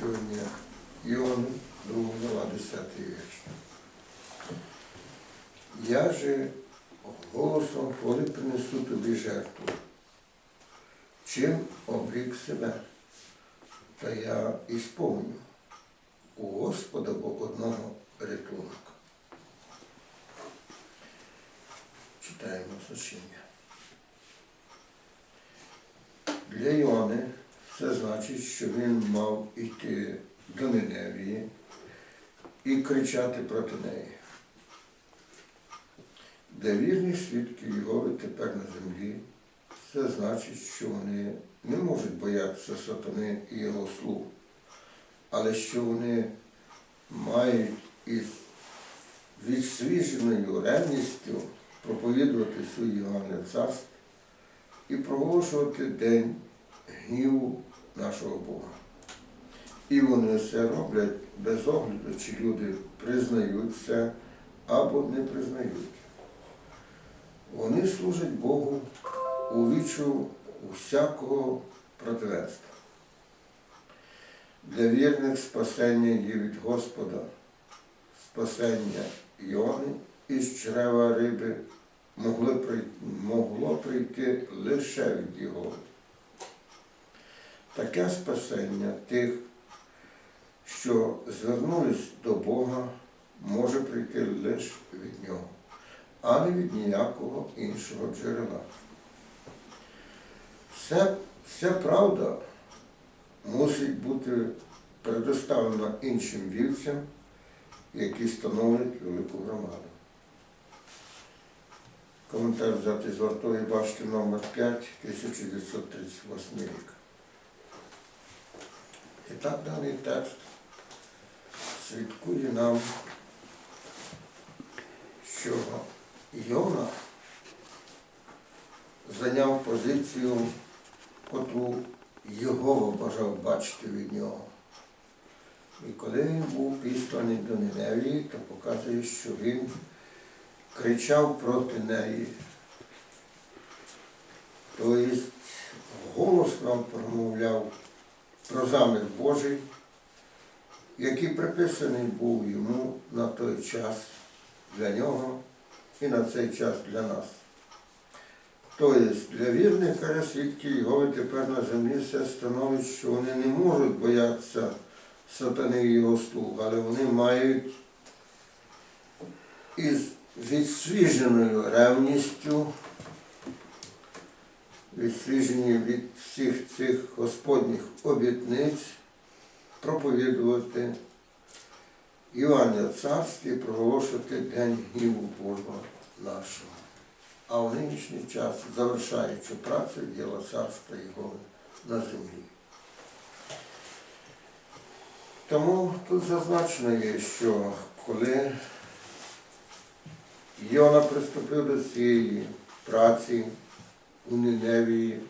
сьогодні Іоанн, 2 глава, 10 вірш. Я же голосом хвали принесу тобі жертву, чим обрік себе, та я ісповню у Господа бо одного рятунок. Читаємо значення. Для Йони це значить, що він мав йти до Ниневії і кричати проти неї. Де вірні свідки Єгови тепер на землі, це значить, що вони не можуть боятися сатани і його слуг, але що вони мають із відсвіженою ревністю проповідувати всю Євангелію царств і проголошувати день гніву нашого Бога. І вони це роблять без огляду, чи люди признають це або не признають. Вони служать Богу у вічу усякого противенства. Для вірних спасення є від Господа, спасення Йони із чрева риби могло прийти лише від Його. Таке спасення тих, що звернулись до Бога, може прийти лише від Нього, а не від ніякого іншого джерела. Все, вся правда мусить бути предоставлена іншим вівцям, які становлять велику громаду. Коментар взяти з вартої башти номер 5 1938 рік. І так даний текст свідкує нам, що Йона зайняв позицію, котру Єгова бажав бачити від нього. І коли він був післаний до Ниневії, то показує, що він кричав проти неї. Тобто голос нам промовляв про Божий, який приписаний був йому на той час для нього і на цей час для нас. Тобто для вірних каже свідки його тепер на землі все становить, що вони не можуть боятися сатани і його слуг, але вони мають із відсвіженою ревністю, відсвіжені від всіх цих Господніх обітниць, проповідувати Івання Царстві, проголошувати День гніву Божого нашого. А в нинішній час завершаючи працю діла царства Його на землі. Тому тут зазначено є, що коли Йона приступив до цієї праці у Ниневії,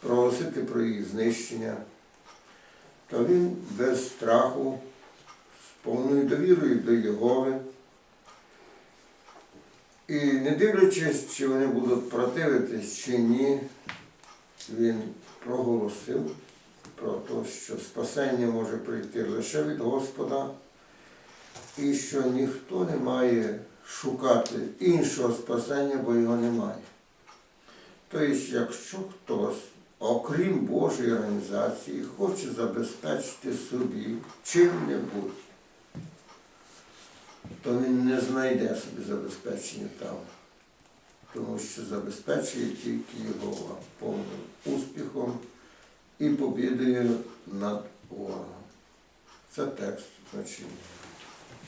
проголосити про їх знищення, то він без страху, з повною довірою до Єгови, і не дивлячись, чи вони будуть противитись чи ні, він проголосив про те, що спасення може прийти лише від Господа, і що ніхто не має шукати іншого спасення, бо його немає. Тобто, якщо хтось, окрім Божої організації, хоче забезпечити собі чим-небудь, то він не знайде собі забезпечення там, тому що забезпечує тільки його повним успіхом і побідою над ворогом. Це текст значення.